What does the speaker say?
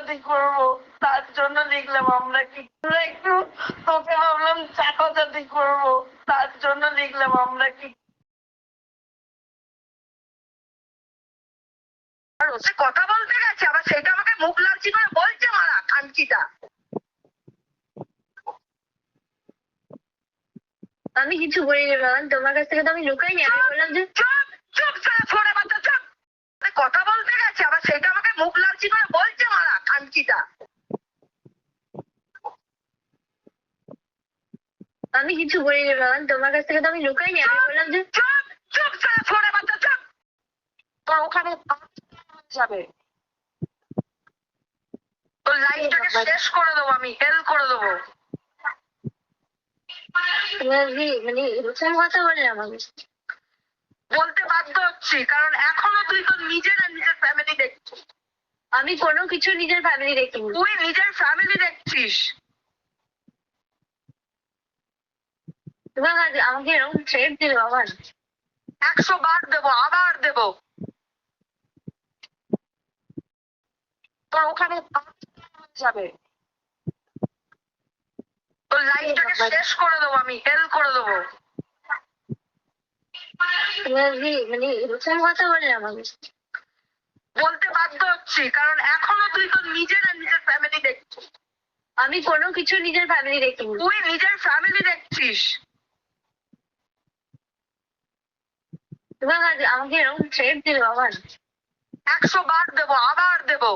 চাকাচাতি করব তার জন্য লিখলাম আমরা কি আমরা একটু তোকে ভাবলাম চাকাচাতি করব তার জন্য লিখলাম আমরা কি সে কথা বলতে গেছে আবার সেটা আমাকে মুখ লাগছি করে বলছে মারা খানকিটা আমি কিছু বলিনি বাবান তোমার কাছ থেকে তো আমি লুকাইনি আমি বললাম যে চুপ চুপ সারা ছোড়ে বাচ্চা চুপ কথা বলতে গেছে আবার সেটা আমাকে মুখ লাগছি করে বলছে মারা খানকিটা আমি কিছু বলিনি বাবান তোমার কাছ থেকে তো আমি লুকাইনি আমি বললাম যে চুপ চুপ সারা ছোড়ে বাচ্চা চুপ। তোর ওখানে যাবে। তোর লাইফটাকে শেষ করে দেবো আমি হেল করে দেবো। মানে এরকম কথা বললে আমাকে। বলতে বাধ্য হচ্ছি কারণ এখনও তুই তোর নিজের আর নিজের ফ্যামিলি দেখছিস। আমি কোনো কিছু নিজের ফ্যামিলি দেখিনি। তুই নিজের ফ্যামিলি দেখছিস। আমাকে এরকম দিলে একশো বার দেবো আবার দেবো। তোর ওখানে যাবে। তোর লাইফটাকে শেষ করে দেবো আমি হেল করে দেবো। মানে এরকম কথা বললে আমাকে? বলতে বাধ্য হচ্ছি কারণ এখনও তুই তোর নিজের আর নিজের ফ্যামিলি দেখছিস। আমি কোনো কিছু নিজের ফ্যামিলি দেখিনি। তুই নিজের ফ্যামিলি দেখছিস। আমাকে এরকম থ্রেট দিলে বাবান একশো বার দেবো আবার দেবো।